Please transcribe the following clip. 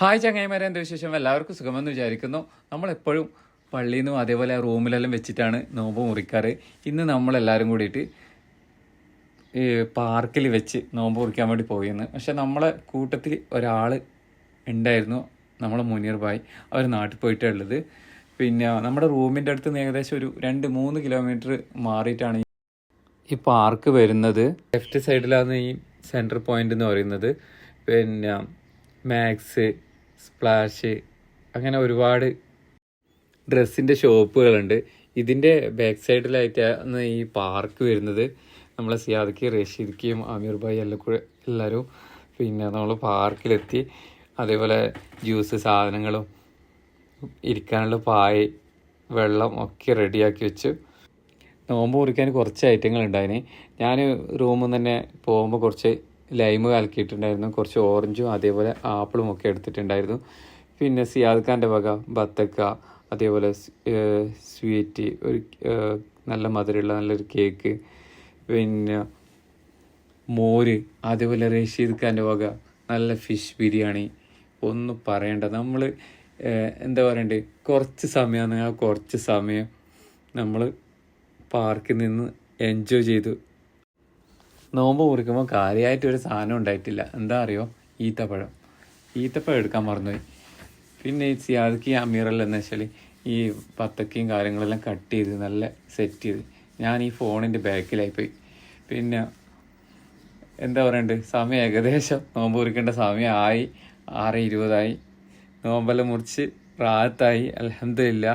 Hi ചങ്ങായിമാരെ എന്താ വിശേഷം? എല്ലാവർക്കും സുഖമെന്ന് വിചാരിക്കുന്നു. നമ്മളെപ്പോഴും പള്ളിയിൽ നിന്നും അതേപോലെ റൂമിലെല്ലാം വെച്ചിട്ടാണ് നോമ്പ് മുറിക്കാറ്. ഇന്ന് നമ്മളെല്ലാവരും കൂടിയിട്ട് ഈ പാർക്കിൽ വെച്ച് നോമ്പ് മുറിക്കാൻ വേണ്ടി പോയിരുന്നു. പക്ഷെ നമ്മളെ കൂട്ടത്തിൽ ഒരാൾ ഉണ്ടായിരുന്നു നമ്മളെ മുനീർ ഭായ്. അവർ നാട്ടിൽ പോയിട്ടുള്ളത് പിന്നെ നമ്മുടെ റൂമിന്റെ അടുത്ത് നിന്ന് ഏകദേശം ഒരു രണ്ട് മൂന്ന് കിലോമീറ്റർ മാറിയിട്ടാണ് ഈ പാർക്ക് വരുന്നത്. ലെഫ്റ്റ് സൈഡിലാണ് ഈ സെന്റർ പോയിന്റ് എന്ന് പറയുന്നത്. പിന്നെ മാക്സ് സ്പ്ലാഷ് അങ്ങനെ ഒരുപാട് ഡ്രസ്സിന്റെ ഷോപ്പുകളുണ്ട്. ഇതിന്റെ ബാക്ക് സൈഡിലായിട്ടാണ് ഈ പാർക്ക് വരുന്നത്. നമ്മളെ സിയാദിക്ക് റഷീദിക്കും അമീർ ഭായി എല്ലാം കൂടെ എല്ലാവരും പിന്നെ നമ്മൾ പാർക്കിലെത്തി അതേപോലെ ജ്യൂസ് സാധനങ്ങളും ഇരിക്കാനുള്ള പായ് വെള്ളം ഒക്കെ റെഡിയാക്കി വെച്ചു. നോമ്പ് മുറിക്കാൻ കുറച്ച് ഐറ്റങ്ങൾ ഉണ്ടായിന് ഞാൻ റൂമിൽ നിന്ന് തന്നെ പോകുമ്പോൾ കുറച്ച് ലൈമ് കലക്കിയിട്ടുണ്ടായിരുന്നു. കുറച്ച് ഓറഞ്ചും അതേപോലെ ആപ്പിളും ഒക്കെ എടുത്തിട്ടുണ്ടായിരുന്നു. പിന്നെ സിയാദ് ഖാന്റെ വക ബത്തക്ക അതേപോലെ സ്വീറ്റ് ഒരു നല്ല മധുരമുള്ള നല്ലൊരു കേക്ക് പിന്നെ മോര് അതേപോലെ റഷീദ് ഖാന്റെ വക നല്ല ഫിഷ് ബിരിയാണി. ഒന്നും പറയണ്ട. നമ്മൾ എന്താ പറയണ്ടേ? കുറച്ച് സമയമാണ് ആ കുറച്ച് സമയം നമ്മൾ പാർക്കിൽ നിന്ന് എൻജോയ് ചെയ്തു. നോമ്പ് കുറിക്കുമ്പോൾ കാര്യമായിട്ട് ഒരു സാധനം ഉണ്ടായിട്ടില്ല. എന്താ അറിയോ? ഈത്തപ്പഴം. ഈത്തപ്പഴം എടുക്കാൻ മറന്നുപോയി. പിന്നെ ഈ സിയാദിക്ക് അമീറല്ല എന്ന് വെച്ചാൽ ഈ പത്തക്കയും കാര്യങ്ങളെല്ലാം കട്ട് ചെയ്ത് നല്ല സെറ്റ് ചെയ്ത് ഞാൻ ഈ ഫോണിന്റെ ബാക്കിലായി പോയി പിന്നെ എന്താ പറയണ്ടേ? സമയം ഏകദേശം നോമ്പ് കുറിക്കേണ്ട ആയി ആറ് ഇരുപതായി. നോമ്പെല്ലാം മുറിച്ച് റാത്തായി അലഹമില്ല